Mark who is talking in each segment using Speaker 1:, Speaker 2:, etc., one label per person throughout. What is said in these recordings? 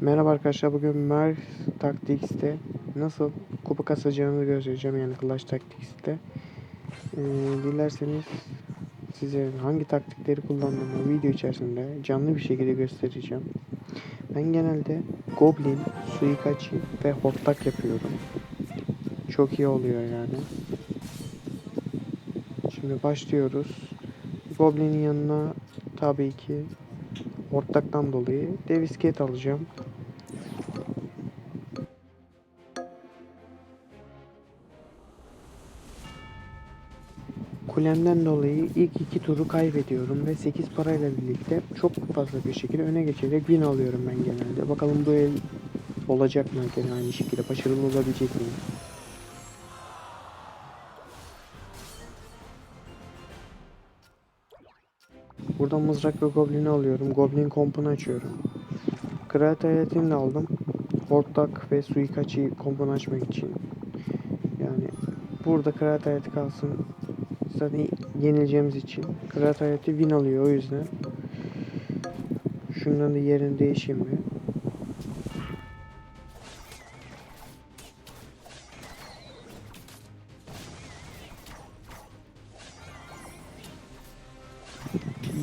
Speaker 1: Merhaba arkadaşlar bugün Mer Tactics'te nasıl kupa kasacağını göstereceğim yani Clash Tactics'te. Ee, dilerseniz size hangi taktikleri kullandığımı video içerisinde canlı bir şekilde göstereceğim. Ben genelde Goblin, Suikachi ve Hortlak yapıyorum. Çok iyi oluyor yani. Şimdi başlıyoruz. Goblin'in yanına tabii ki Hortlaktan dolayı Devisket alacağım. Kulemden dolayı ilk iki turu kaybediyorum ve 8 parayla birlikte çok fazla bir şekilde öne geçerek win alıyorum ben genelde. Bakalım bu el olacak mı gene aynı şekilde başarılı olabilecek miyim? Buradan mızrak ve goblini alıyorum. Goblin kompunu açıyorum. Kraliyet hayaletini de aldım. Hortlak ve suikachi kompunu açmak için. Yani burada kraliyet hayatı kalsın. Zaten yenileceğimiz için. Kraliyet hayatı win alıyor o yüzden. Şundan da yerini değişeyim mi?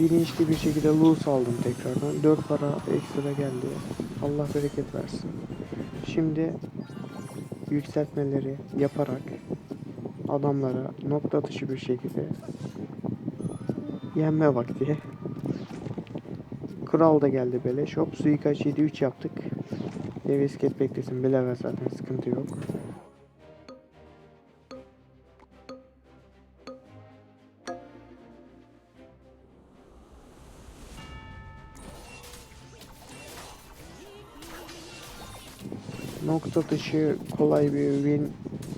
Speaker 1: bilinçli bir şekilde loot aldım tekrardan. 4 para ekstra geldi. Allah bereket versin. Şimdi yükseltmeleri yaparak adamlara nokta atışı bir şekilde yenme vakti. Kral da geldi beleş. Hop suikaç 7-3 yaptık. Devisket beklesin. Bile ver zaten sıkıntı yok. Nokta atışı kolay bir win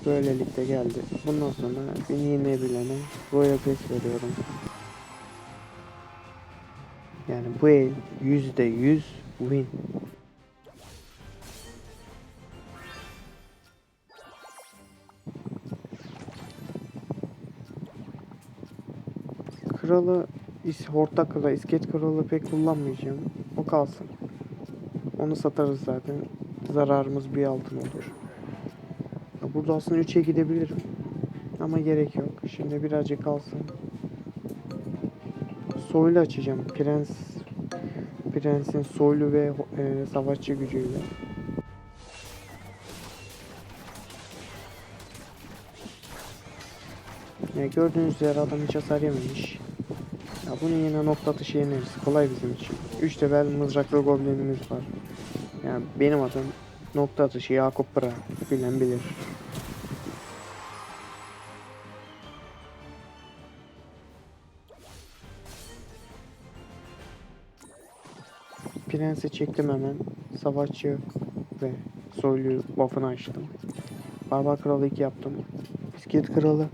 Speaker 1: böylelikle geldi. Bundan sonra beni yenebilene Royal Pass veriyorum. Yani bu el yüzde yüz win. Kralı is hortlak kralı, isket kralı pek kullanmayacağım. O kalsın. Onu satarız zaten. Zararımız bir altın olur. Burada aslında 3'e gidebilirim. Ama gerek yok. Şimdi birazcık kalsın. Soylu açacağım. Prens Prens'in soylu ve e, savaşçı gücüyle. Ya gördüğünüz üzere adam hiç hasar yememiş. Ya bunun yine nokta atışı yeneriz. Kolay bizim için. 3 level mızraklı goblinimiz var. Yani benim adım nokta atışı Yakup Bıra. Bilen bilir. Prensi çektim hemen. Savaşçı ve soylu buff'ını açtım. Barbar Kralı 2 yaptım. Bisiklet Kralı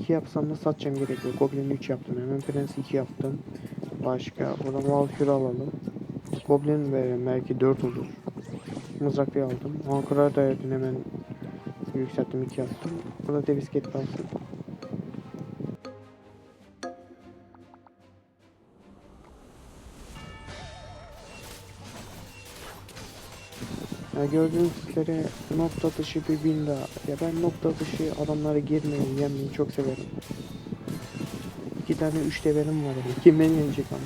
Speaker 1: 2 yapsam da satacağım gerekiyor. Goblin 3 yaptım hemen. Prens 2 yaptım. Başka buradan Valkyrie alalım. Goblin ve belki 4 olur. Mızraklı aldım. Ankara dayadın hemen yükselttim 2 yaptım. Burada da bisiklet kalsın. Gördüğünüz üzere nokta atışı bir daha. Ya ben nokta atışı adamlara girmeyi, yenmeyi çok severim. İki tane üç levelim var yani. Kim beni yenecek ama.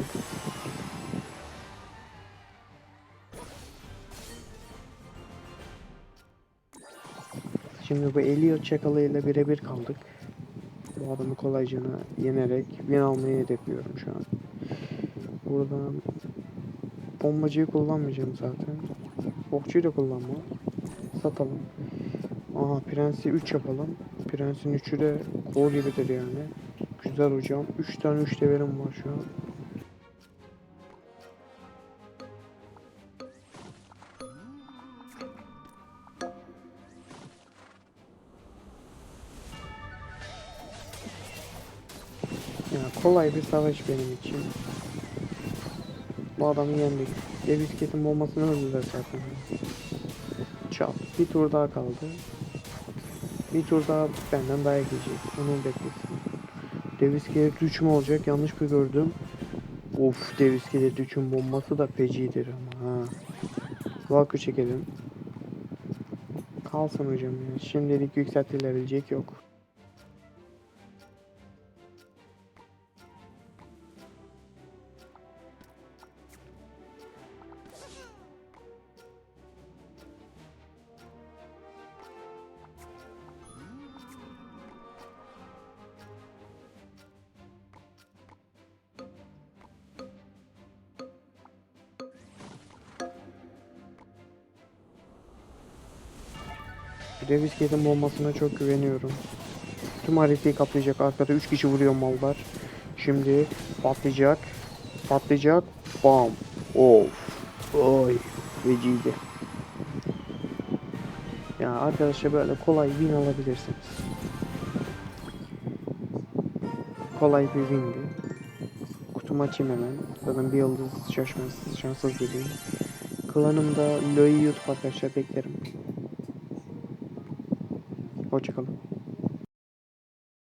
Speaker 1: Şimdi bu Elliot çakalıyla birebir kaldık. Bu adamı kolayca yenerek win almayı hedefliyorum şu an. Buradan bombacıyı kullanmayacağım zaten. Okçuyu da kullanma. Satalım. Aha prensi 3 yapalım. Prensin 3'ü de kol gibidir yani. Güzel hocam. 3 tane 3 levelim var şu an. Ya kolay bir savaş benim için. Bu adamı yendik. Devisket'in bombasını öldürdüler zaten. Çat. Bir tur daha kaldı. Bir tur daha benden dayak yiyecek. Onu beklesin. Devisket 3 mü olacak? Yanlış mı gördüm? Of Devisket 3'ün bombası da fecidir ama ha. Valkür çekelim. Kalsın hocam ya. Şimdilik yükseltilebilecek yok. De bisikletin bombasına çok güveniyorum. Tüm haritayı kaplayacak. Arkada 3 kişi vuruyor mallar. Şimdi patlayacak. Patlayacak. Bam. Of. Oy. Veciydi. Ya arkadaşlar böyle kolay win alabilirsiniz. Kolay bir windi. Kutumu açayım hemen. Zaten bir yıldız şaşmaz. Şanssız dediğim. Klanımda Lo'yu YouTube arkadaşlar beklerim. Hoşçakalın.